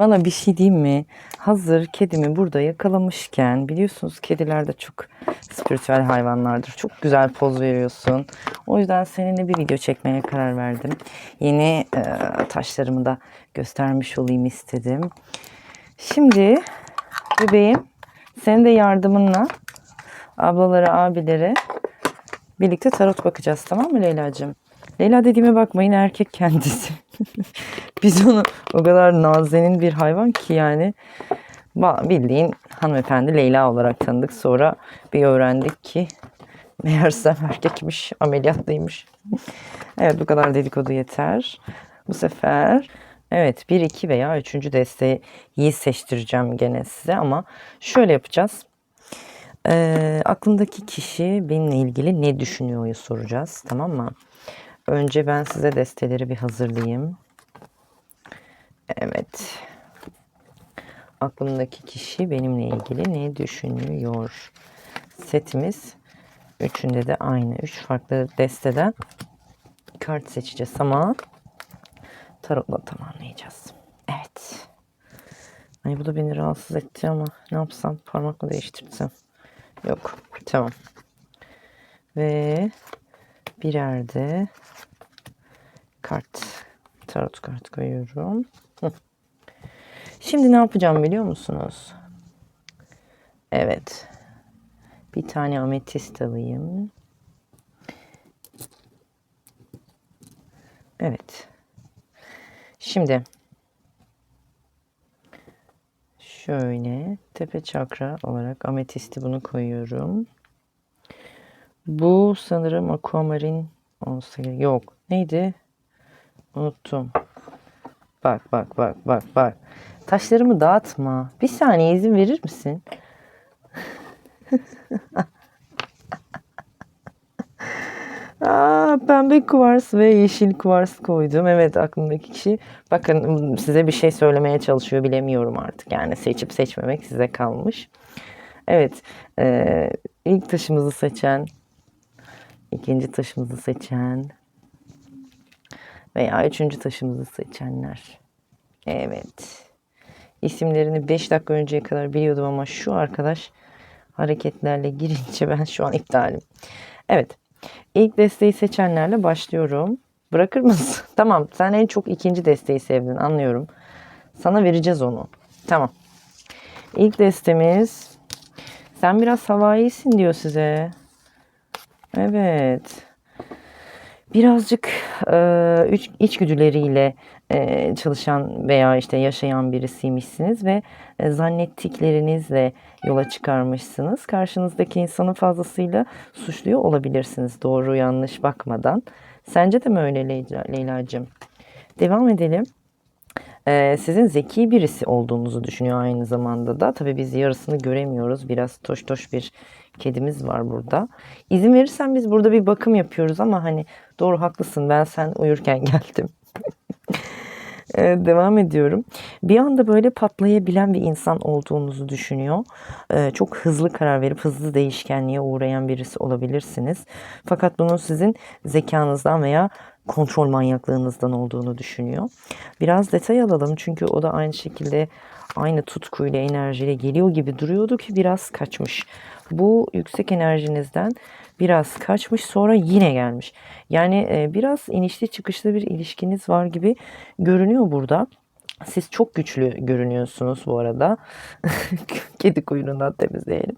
Valla bir şey diyeyim mi? Hazır kedimi burada yakalamışken biliyorsunuz kediler de çok spiritüel hayvanlardır. Çok güzel poz veriyorsun. O yüzden seninle bir video çekmeye karar verdim. Yeni e, taşlarımı da göstermiş olayım istedim. Şimdi bebeğim senin de yardımınla ablalara, abilere birlikte tarot bakacağız tamam mı Leyla'cığım? Leyla dediğime bakmayın erkek kendisi. Biz onu o kadar nazenin bir hayvan ki yani bildiğin hanımefendi Leyla olarak tanıdık. Sonra bir öğrendik ki meğersem erkekmiş, ameliyatlıymış. evet bu kadar dedikodu yeter. Bu sefer evet 1, 2 veya 3. desteği seçtireceğim gene size ama şöyle yapacağız. Ee, aklındaki kişi benimle ilgili ne düşünüyor soracağız tamam mı? Önce ben size desteleri bir hazırlayayım. Evet. Aklımdaki kişi benimle ilgili ne düşünüyor? Setimiz üçünde de aynı. Üç farklı desteden kart seçeceğiz ama tarotla tamamlayacağız. Evet. Ay bu da beni rahatsız etti ama ne yapsam parmakla değiştirsem. Yok. Tamam. Ve birer de kart tarot kart koyuyorum. Şimdi ne yapacağım biliyor musunuz? Evet. Bir tane ametist alayım. Evet. Şimdi şöyle tepe çakra olarak ametisti bunu koyuyorum. Bu sanırım aquamarin olsa gerek. Yok. Neydi? Unuttum. Bak bak bak bak bak. Taşlarımı dağıtma. Bir saniye izin verir misin? Aa, pembe kuvars ve yeşil kuvars koydum. Evet aklımdaki kişi. Bakın size bir şey söylemeye çalışıyor bilemiyorum artık. Yani seçip seçmemek size kalmış. Evet. E, ilk taşımızı seçen, ikinci taşımızı seçen veya üçüncü taşımızı seçenler. Evet. İsimlerini 5 dakika önceye kadar biliyordum ama şu arkadaş hareketlerle girince ben şu an iptalim. Evet. İlk desteği seçenlerle başlıyorum. Bırakır mısın? tamam. Sen en çok ikinci desteği sevdin. Anlıyorum. Sana vereceğiz onu. Tamam. İlk destemiz sen biraz havaisin diyor size. Evet. Birazcık e, iç, içgüdüleriyle e, çalışan veya işte yaşayan birisiymişsiniz ve e, zannettiklerinizle yola çıkarmışsınız. Karşınızdaki insanı fazlasıyla suçluyor olabilirsiniz doğru yanlış bakmadan. Sence de mi öyle Leyla, Leyla'cığım? Devam edelim. Ee, sizin zeki birisi olduğunuzu düşünüyor aynı zamanda da. Tabii biz yarısını göremiyoruz. Biraz toş toş bir kedimiz var burada. İzin verirsen biz burada bir bakım yapıyoruz ama hani doğru haklısın ben sen uyurken geldim. Evet, devam ediyorum. Bir anda böyle patlayabilen bir insan olduğunuzu düşünüyor. Ee, çok hızlı karar verip hızlı değişkenliğe uğrayan birisi olabilirsiniz. Fakat bunun sizin zekanızdan veya kontrol manyaklığınızdan olduğunu düşünüyor. Biraz detay alalım çünkü o da aynı şekilde aynı tutkuyla enerjiyle geliyor gibi duruyordu ki biraz kaçmış. Bu yüksek enerjinizden biraz kaçmış sonra yine gelmiş. Yani e, biraz inişli çıkışlı bir ilişkiniz var gibi görünüyor burada. Siz çok güçlü görünüyorsunuz bu arada. Kedi kuyruğundan temizleyelim.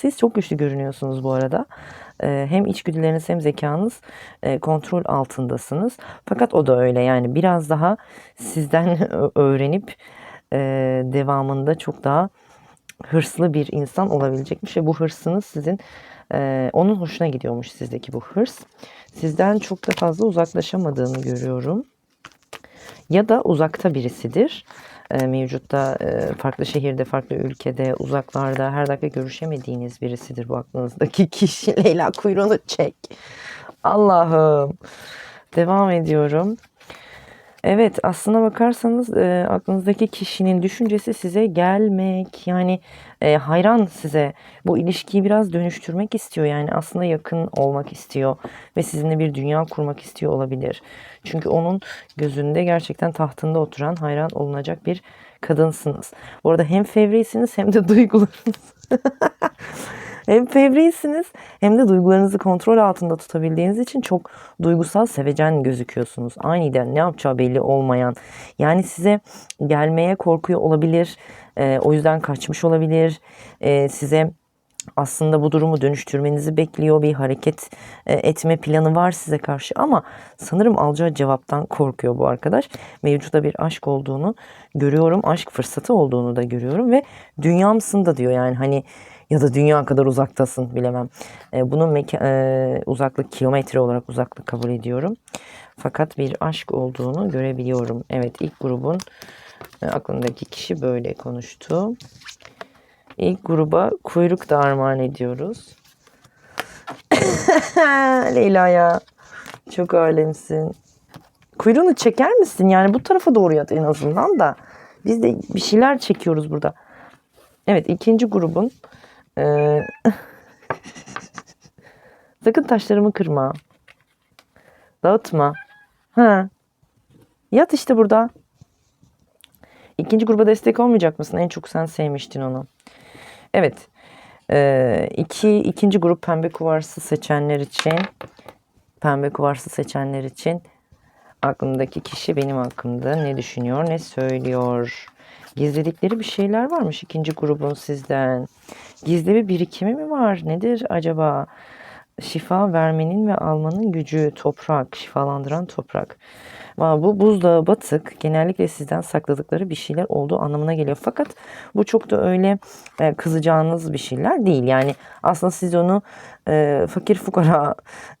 Siz çok güçlü görünüyorsunuz bu arada. Ee, hem içgüdüleriniz hem zekanız e, kontrol altındasınız. Fakat o da öyle yani biraz daha sizden öğrenip e, devamında çok daha hırslı bir insan olabilecekmiş ve bu hırsınız sizin e, onun hoşuna gidiyormuş sizdeki bu hırs. Sizden çok da fazla uzaklaşamadığını görüyorum. Ya da uzakta birisidir. E, mevcutta e, farklı şehirde, farklı ülkede, uzaklarda her dakika görüşemediğiniz birisidir bu aklınızdaki kişi. Leyla kuyruğunu çek. Allah'ım. Devam ediyorum. Evet, aslına bakarsanız e, aklınızdaki kişinin düşüncesi size gelmek, yani e, hayran size bu ilişkiyi biraz dönüştürmek istiyor. Yani aslında yakın olmak istiyor ve sizinle bir dünya kurmak istiyor olabilir. Çünkü onun gözünde gerçekten tahtında oturan hayran olunacak bir kadınsınız. Bu arada hem fevrisiniz hem de duygularınız. hem fevrisiniz hem de duygularınızı kontrol altında tutabildiğiniz için çok duygusal sevecen gözüküyorsunuz. Aniden ne yapacağı belli olmayan. Yani size gelmeye korkuyor olabilir. Ee, o yüzden kaçmış olabilir. Ee, size aslında bu durumu dönüştürmenizi bekliyor. Bir hareket e, etme planı var size karşı ama sanırım alacağı cevaptan korkuyor bu arkadaş. Mevcuda bir aşk olduğunu görüyorum. Aşk fırsatı olduğunu da görüyorum ve dünyamsın da diyor yani hani ya da dünya kadar uzaktasın bilemem. E, bunun meka- e, uzaklık kilometre olarak uzaklık kabul ediyorum. Fakat bir aşk olduğunu görebiliyorum. Evet ilk grubun e, aklındaki kişi böyle konuştu. İlk gruba kuyruk da armağan ediyoruz. Leyla ya. Çok alemsin. Kuyruğunu çeker misin? Yani bu tarafa doğru yat en azından da. Biz de bir şeyler çekiyoruz burada. Evet ikinci grubun. Eee, Sakın taşlarımı kırma. Dağıtma. Ha. Yat işte burada. İkinci gruba destek olmayacak mısın? En çok sen sevmiştin onu. Evet. Ee, iki, ikinci grup pembe kuvarsı seçenler için pembe kuvarsı seçenler için aklımdaki kişi benim hakkımda ne düşünüyor, ne söylüyor? Gizledikleri bir şeyler varmış ikinci grubun sizden. Gizli bir birikimi mi var? Nedir acaba? Şifa vermenin ve almanın gücü, toprak, şifalandıran toprak. Ama bu buzdağı batık genellikle sizden sakladıkları bir şeyler olduğu anlamına geliyor. Fakat bu çok da öyle e, kızacağınız bir şeyler değil. Yani aslında siz onu e, fakir fukara,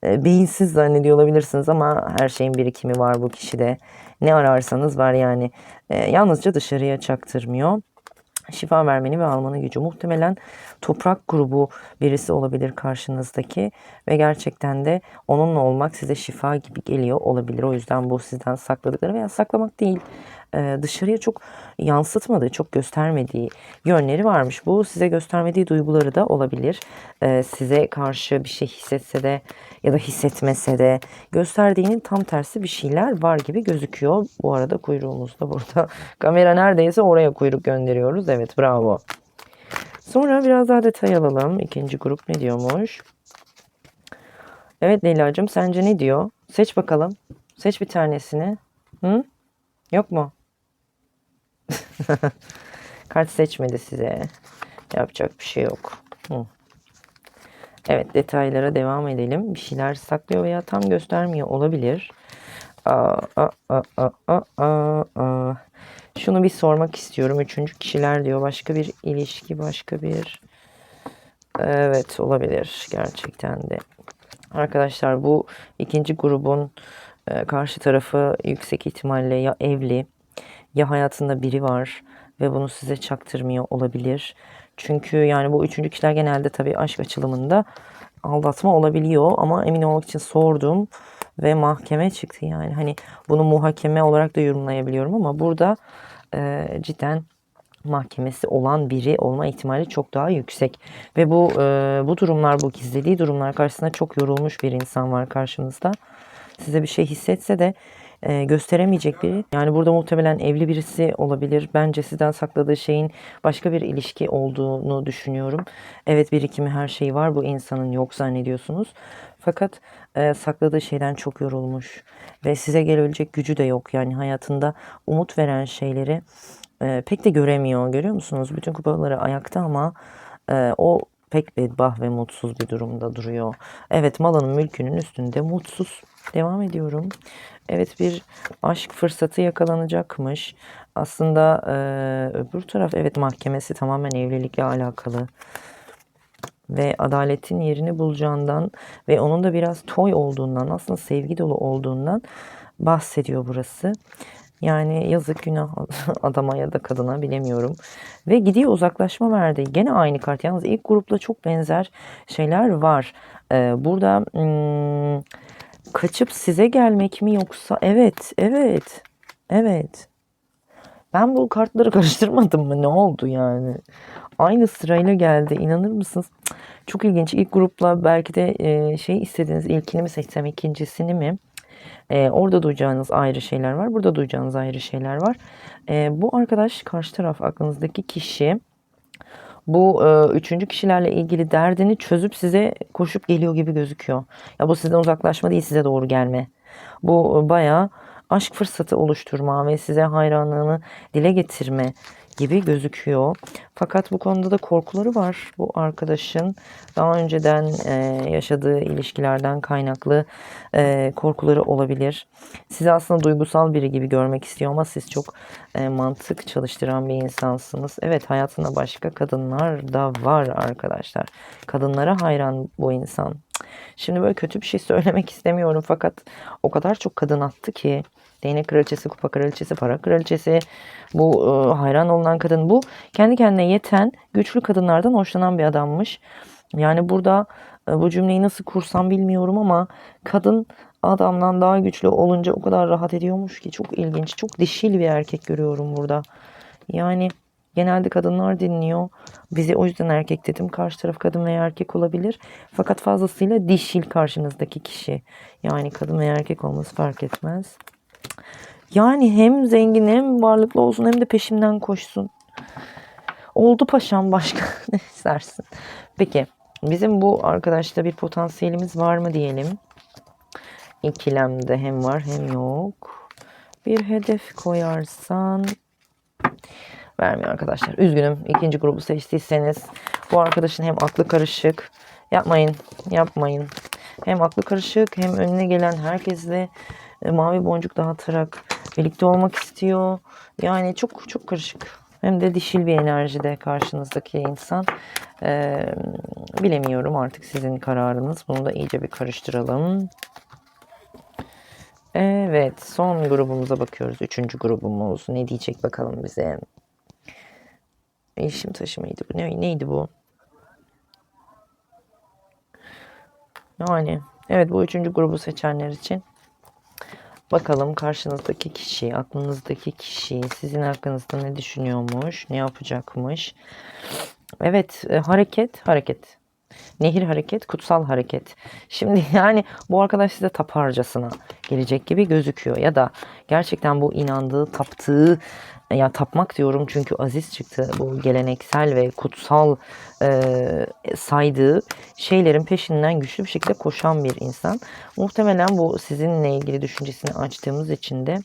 e, beyinsiz zannediyor olabilirsiniz ama her şeyin birikimi var bu kişide. Ne ararsanız var yani. E, yalnızca dışarıya çaktırmıyor şifa vermeni ve almanın gücü. Muhtemelen toprak grubu birisi olabilir karşınızdaki ve gerçekten de onunla olmak size şifa gibi geliyor olabilir. O yüzden bu sizden sakladıkları veya saklamak değil dışarıya çok yansıtmadığı, çok göstermediği yönleri varmış. Bu size göstermediği duyguları da olabilir. E, size karşı bir şey hissetse de ya da hissetmese de gösterdiğinin tam tersi bir şeyler var gibi gözüküyor. Bu arada kuyruğumuz da burada. Kamera neredeyse oraya kuyruk gönderiyoruz. Evet bravo. Sonra biraz daha detay alalım. İkinci grup ne diyormuş? Evet Leyla'cığım sence ne diyor? Seç bakalım. Seç bir tanesini. Hı? Yok mu? Kart seçmedi size. Yapacak bir şey yok. Hı. Evet detaylara devam edelim. Bir şeyler saklıyor veya tam göstermiyor olabilir. Aa, aa, aa, aa, aa, aa. Şunu bir sormak istiyorum. Üçüncü kişiler diyor. Başka bir ilişki, başka bir... Evet olabilir gerçekten de. Arkadaşlar bu ikinci grubun e, karşı tarafı yüksek ihtimalle ya evli ya hayatında biri var ve bunu size çaktırmıyor olabilir. Çünkü yani bu üçüncü kişiler genelde tabii aşk açılımında aldatma olabiliyor ama emin olmak için sordum ve mahkeme çıktı yani. Hani bunu muhakeme olarak da yorumlayabiliyorum ama burada e, cidden mahkemesi olan biri olma ihtimali çok daha yüksek. Ve bu e, bu durumlar bu gizlediği durumlar karşısında çok yorulmuş bir insan var karşınızda size bir şey hissetse de e, gösteremeyecek biri. Yani burada muhtemelen evli birisi olabilir. Bence sizden sakladığı şeyin başka bir ilişki olduğunu düşünüyorum. Evet birikimi her şeyi var. Bu insanın yok zannediyorsunuz. Fakat e, sakladığı şeyden çok yorulmuş ve size gelebilecek gücü de yok. Yani hayatında umut veren şeyleri e, pek de göremiyor. Görüyor musunuz? Bütün kupaları ayakta ama e, o pek bedbah ve mutsuz bir durumda duruyor. Evet malının mülkünün üstünde mutsuz. Devam ediyorum. Evet bir aşk fırsatı yakalanacakmış. Aslında e, öbür taraf evet mahkemesi tamamen evlilikle alakalı. Ve adaletin yerini bulacağından ve onun da biraz toy olduğundan aslında sevgi dolu olduğundan bahsediyor burası. Yani yazık günah adama ya da kadına bilemiyorum. Ve gidiyor uzaklaşma verdi. Gene aynı kart. Yalnız ilk grupla çok benzer şeyler var. Ee, burada hmm, kaçıp size gelmek mi yoksa evet evet Evet. Ben bu kartları karıştırmadım mı? Ne oldu yani? Aynı sırayla geldi. İnanır mısınız? Çok ilginç. İlk grupla belki de e, şey istediğiniz ilkini mi seçsem ikincisini mi? E, orada duyacağınız ayrı şeyler var. Burada duyacağınız ayrı şeyler var. E, bu arkadaş karşı taraf aklınızdaki kişi bu e, üçüncü kişilerle ilgili derdini çözüp size koşup geliyor gibi gözüküyor. Ya bu sizden uzaklaşma değil size doğru gelme. Bu e, bayağı aşk fırsatı oluşturma ve size hayranlığını dile getirme gibi gözüküyor. Fakat bu konuda da korkuları var bu arkadaşın. Daha önceden e, yaşadığı ilişkilerden kaynaklı e, korkuları olabilir. Sizi aslında duygusal biri gibi görmek istiyor ama siz çok e, mantık çalıştıran bir insansınız. Evet hayatında başka kadınlar da var arkadaşlar. Kadınlara hayran bu insan. Şimdi böyle kötü bir şey söylemek istemiyorum fakat o kadar çok kadın attı ki değnek kraliçesi, kupa kraliçesi, para kraliçesi bu e, hayran olunan kadın bu kendi kendine yeten güçlü kadınlardan hoşlanan bir adammış. Yani burada e, bu cümleyi nasıl kursam bilmiyorum ama kadın adamdan daha güçlü olunca o kadar rahat ediyormuş ki çok ilginç. Çok dişil bir erkek görüyorum burada. Yani genelde kadınlar dinliyor. Bizi o yüzden erkek dedim. Karşı taraf kadın veya erkek olabilir. Fakat fazlasıyla dişil karşınızdaki kişi. Yani kadın veya erkek olması fark etmez. Yani hem zengin hem varlıklı olsun hem de peşimden koşsun. Oldu paşam başka ne istersin? Peki bizim bu arkadaşta bir potansiyelimiz var mı diyelim. İkilemde hem var hem yok. Bir hedef koyarsan vermiyor arkadaşlar. Üzgünüm. İkinci grubu seçtiyseniz bu arkadaşın hem aklı karışık. Yapmayın. Yapmayın. Hem aklı karışık hem önüne gelen herkesle e, mavi boncuk dağıtarak birlikte olmak istiyor. Yani çok çok karışık. Hem de dişil bir enerjide karşınızdaki insan. Ee, bilemiyorum artık sizin kararınız. Bunu da iyice bir karıştıralım. Evet son grubumuza bakıyoruz. Üçüncü grubumuz. Ne diyecek bakalım bize. İşim taşı mıydı bu? Ne, neydi bu? Yani evet bu üçüncü grubu seçenler için bakalım karşınızdaki kişi, aklınızdaki kişi sizin hakkınızda ne düşünüyormuş, ne yapacakmış. Evet e, hareket, hareket. Nehir hareket, kutsal hareket. Şimdi yani bu arkadaş size taparcasına gelecek gibi gözüküyor. Ya da gerçekten bu inandığı, taptığı, ya tapmak diyorum çünkü aziz çıktı. Bu geleneksel ve kutsal e, saydığı şeylerin peşinden güçlü bir şekilde koşan bir insan. Muhtemelen bu sizinle ilgili düşüncesini açtığımız için de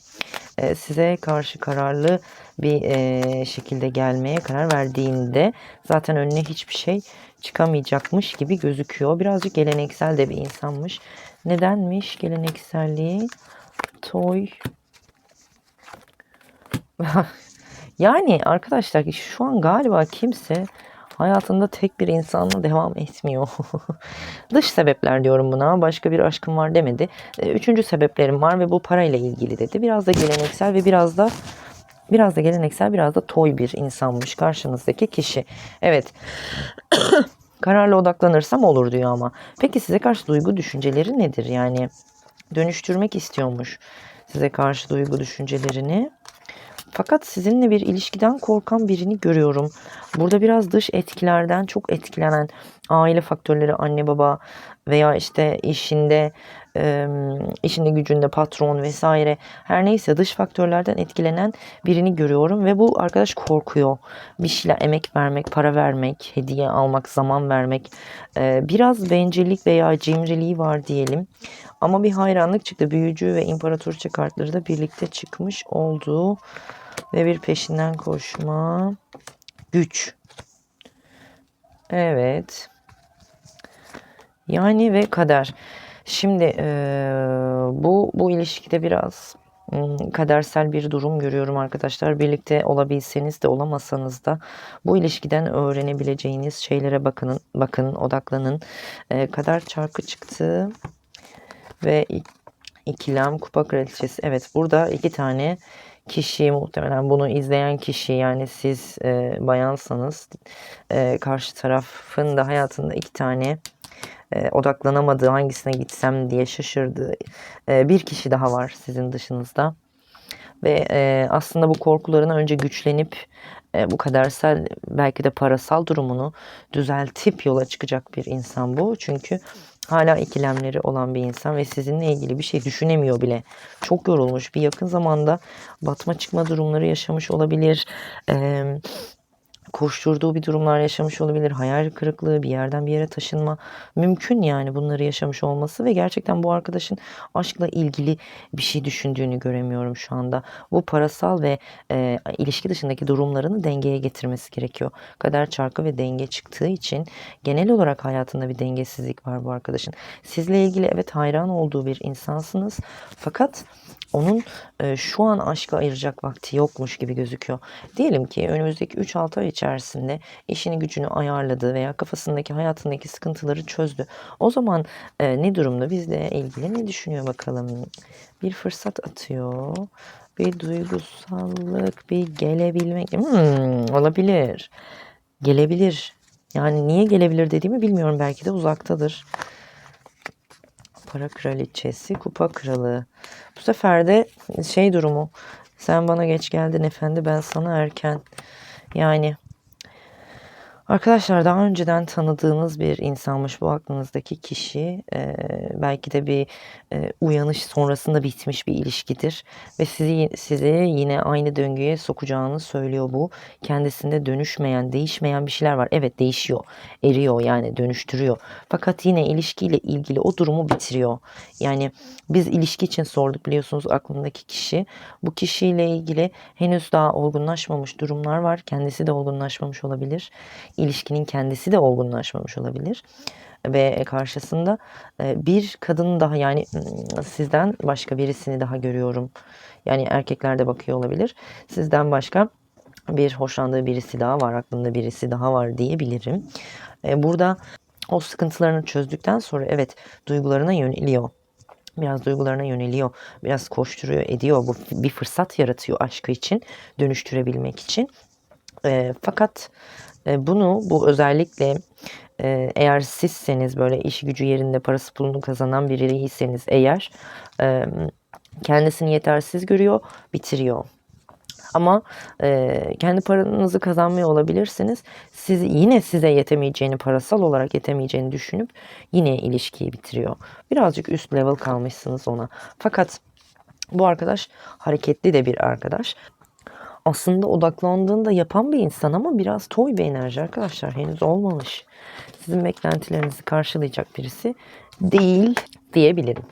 e, size karşı kararlı bir e, şekilde gelmeye karar verdiğinde zaten önüne hiçbir şey çıkamayacakmış gibi gözüküyor. Birazcık geleneksel de bir insanmış. Nedenmiş gelenekselliği? Toy. yani arkadaşlar şu an galiba kimse hayatında tek bir insanla devam etmiyor. Dış sebepler diyorum buna. Başka bir aşkım var demedi. E, Üçüncü sebeplerim var ve bu parayla ilgili dedi. Biraz da geleneksel ve biraz da biraz da geleneksel, biraz da toy bir insanmış karşınızdaki kişi. Evet. Kararla odaklanırsam olur diyor ama. Peki size karşı duygu düşünceleri nedir? Yani dönüştürmek istiyormuş size karşı duygu düşüncelerini. Fakat sizinle bir ilişkiden korkan birini görüyorum. Burada biraz dış etkilerden çok etkilenen aile faktörleri, anne baba veya işte işinde, e, işinde gücünde patron vesaire her neyse dış faktörlerden etkilenen birini görüyorum ve bu arkadaş korkuyor. Bir şeyler emek vermek, para vermek, hediye almak, zaman vermek. E, biraz bencillik veya cimriliği var diyelim. Ama bir hayranlık çıktı. Büyücü ve imparatorça kartları da birlikte çıkmış olduğu ve bir peşinden koşma. Güç. Evet. Yani ve kader. Şimdi e, bu bu ilişkide biraz kadersel bir durum görüyorum arkadaşlar. Birlikte olabilseniz de olamasanız da bu ilişkiden öğrenebileceğiniz şeylere bakın, bakın, odaklanın. E, kader çarkı çıktı ve ikilem kupa kraliçesi. Evet burada iki tane kişi muhtemelen bunu izleyen kişi yani siz e, bayansanız e, karşı tarafın da hayatında iki tane e, odaklanamadığı hangisine gitsem diye şaşırdığı e, bir kişi daha var sizin dışınızda. ve e, aslında bu korkularına önce güçlenip e, bu kadersel belki de parasal durumunu düzeltip yola çıkacak bir insan bu. Çünkü hala ikilemleri olan bir insan ve sizinle ilgili bir şey düşünemiyor bile. Çok yorulmuş. Bir yakın zamanda batma çıkma durumları yaşamış olabilir. Eee koşturduğu bir durumlar yaşamış olabilir. Hayal kırıklığı, bir yerden bir yere taşınma. Mümkün yani bunları yaşamış olması ve gerçekten bu arkadaşın aşkla ilgili bir şey düşündüğünü göremiyorum şu anda. Bu parasal ve e, ilişki dışındaki durumlarını dengeye getirmesi gerekiyor. Kader çarkı ve denge çıktığı için genel olarak hayatında bir dengesizlik var bu arkadaşın. Sizle ilgili evet hayran olduğu bir insansınız. Fakat onun e, şu an aşka ayıracak vakti yokmuş gibi gözüküyor. Diyelim ki önümüzdeki 3-6 ay içerisinde işini gücünü ayarladı veya kafasındaki hayatındaki sıkıntıları çözdü. O zaman e, ne durumda bizle ilgili ne düşünüyor bakalım. Bir fırsat atıyor. Bir duygusallık, bir gelebilmek. Hmm, olabilir. Gelebilir. Yani niye gelebilir dediğimi bilmiyorum. Belki de uzaktadır. Para kraliçesi, kupa kralı. Bu sefer de şey durumu. Sen bana geç geldin efendi ben sana erken. Yani Arkadaşlar daha önceden tanıdığınız bir insanmış bu aklınızdaki kişi. Ee, belki de bir e, uyanış sonrasında bitmiş bir ilişkidir. Ve sizi, sizi yine aynı döngüye sokacağını söylüyor bu. Kendisinde dönüşmeyen, değişmeyen bir şeyler var. Evet değişiyor, eriyor yani dönüştürüyor. Fakat yine ilişkiyle ilgili o durumu bitiriyor. Yani biz ilişki için sorduk biliyorsunuz aklındaki kişi. Bu kişiyle ilgili henüz daha olgunlaşmamış durumlar var. Kendisi de olgunlaşmamış olabilir ilişkinin kendisi de olgunlaşmamış olabilir ve karşısında e, bir kadın daha yani sizden başka birisini daha görüyorum. Yani erkekler de bakıyor olabilir. Sizden başka bir hoşlandığı birisi daha var, aklında birisi daha var diyebilirim. E, Burada o sıkıntılarını çözdükten sonra evet duygularına yöneliyor. Biraz duygularına yöneliyor. Biraz koşturuyor, ediyor. Bu bir fırsat yaratıyor aşkı için, dönüştürebilmek için. E, fakat e, bunu bu özellikle e, eğer sizseniz böyle iş gücü yerinde parası pulunu kazanan biriyseniz eğer e, kendisini yetersiz görüyor, bitiriyor. Ama e, kendi paranızı kazanmıyor olabilirsiniz. Siz yine size yetemeyeceğini, parasal olarak yetemeyeceğini düşünüp yine ilişkiyi bitiriyor. Birazcık üst level kalmışsınız ona. Fakat bu arkadaş hareketli de bir arkadaş aslında odaklandığında yapan bir insan ama biraz toy bir enerji arkadaşlar. Henüz olmamış. Sizin beklentilerinizi karşılayacak birisi değil diyebilirim.